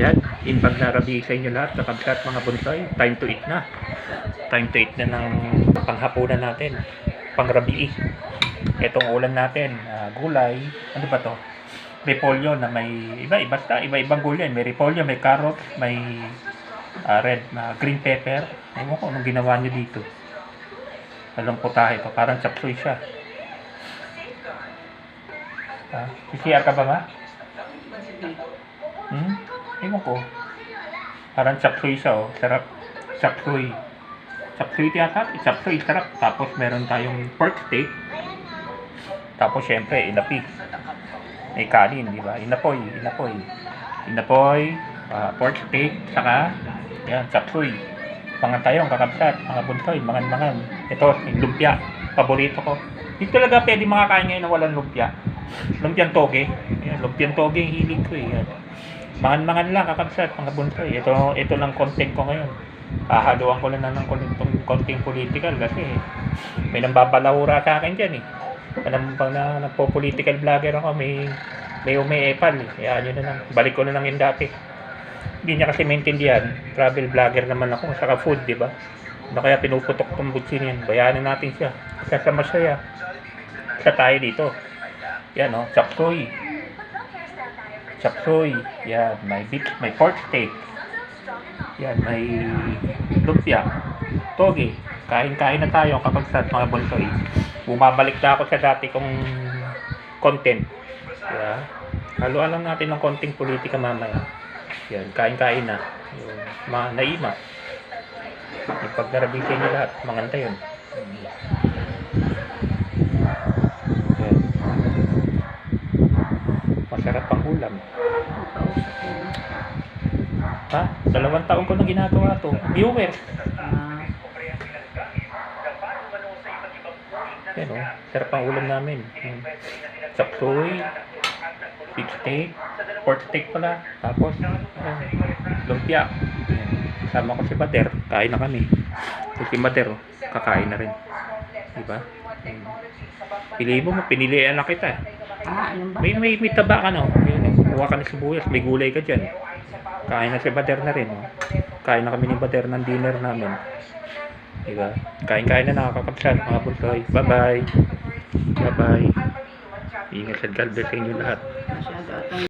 Yan, inbag na sa inyo lahat, nakabsat mga bonsai. Time to eat na. Time to eat na ng panghapunan natin. Pangrabi. Itong ulam natin, ah, gulay. Ano ba to? Repolyo na may iba-iba basta iba-ibang gulay. May repolyo, may carrot, may ah, red na green pepper. Ewan ko anong ginawa niyo dito. Alam putahe to, parang chapsuy siya. Ah, CCR ka ba nga? Hmm? Ewan ko. Parang chapsuy siya oh. Sarap. Chapsuy. Chapsuy yata. Chapsuy sarap. Tapos meron tayong pork steak. Tapos syempre, inapi. May kanin, di ba? Inapoy. Inapoy. Inapoy. ah, pork steak. Saka, yan, chapsuy. Mga tayong kakabsat. Mga bunsoy. Mga mangan. Ito, yung lumpia. Paborito ko. Hindi talaga pwede makakain ngayon na walang lumpia. Lumpiang toge. Yan, lumpiang toge yung hilig ko eh. Yan. Mangan-mangan lang kakabsat, mga bunsoy. Ito, ito lang content ko ngayon. Hahaluan ko lang na ng konting, konting political kasi may nambabalahura sa akin dyan eh. Alam mo pag na nagpo-political vlogger ako, may may umiepal eh. Kaya yun na lang. Balik ko na lang yung dati. Hindi niya kasi maintindihan. Travel vlogger naman ako, saka food, di ba? Ano kaya pinuputok tong butsin yan? Bayanin natin siya. Kasi masaya. Isa tayo dito. Yan oh, chapsoy. Chapsoy. Yan, may beef, may pork steak. Yan, may lumpia. Toge. Kain-kain na tayo kapag sa mga bonsoy. Bumabalik na ako sa dati kong content. Yeah. Haluan lang natin ng konting politika mamaya. Yan, kain-kain na. Yung mga naima. Ipagdarabing sa inyo lahat. Manganta yun. Masarap ang ulam. Ha? Dalawang taon ko na ginagawa to. Viewers. Yan o. Sarap ang ulam namin. Hmm. Chapsoy. Big steak. Pork steak pala. Tapos, ayan, lumpia. Kasama ko si Bater. Kain na kami. So, si Bater, kakain na rin. Diba? Hmm. Pili mo, pinilian na kita. Ah, ano ba? May, may, may taba ka no. Yun, kuha ka ng sibuyas, may gulay ka dyan. Kain na si Bater na rin. Oh. Kain na kami ni Bater ng dinner namin. Diba? Kain-kain na nakakapagsan mga buntoy. Bye-bye. Bye-bye. Ingat sa God bless sa inyo lahat.